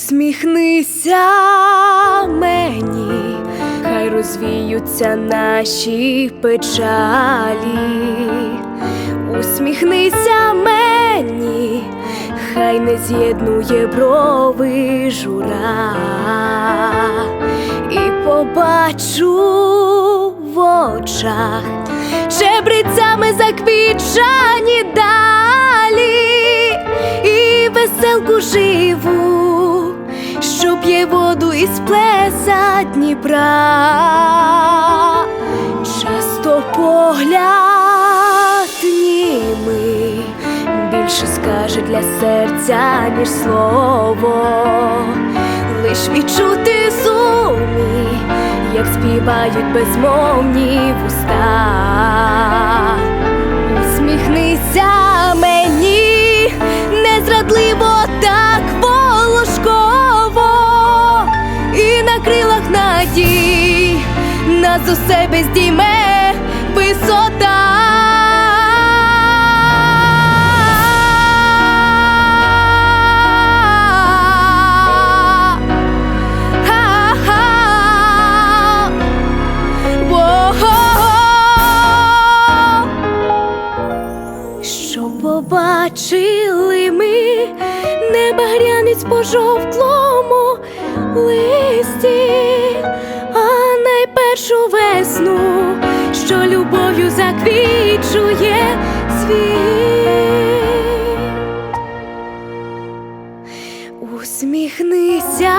Усміхнися мені, хай розвіються наші печалі. Усміхнися мені, хай не з'єднує брови жура, і побачу в очах шебрицями заквічані далі, і веселку живу, що п'є воду із плеса Дніпра. Часто погляд німий більше скаже для серця, ніж слово, лиш відчути сумі, як співають безмовні вуста. Нас у себе здійме висота. Що побачили ми? Небагрянець по жовтлому найпершу весну, що любов'ю заквічує світ. Усміхнися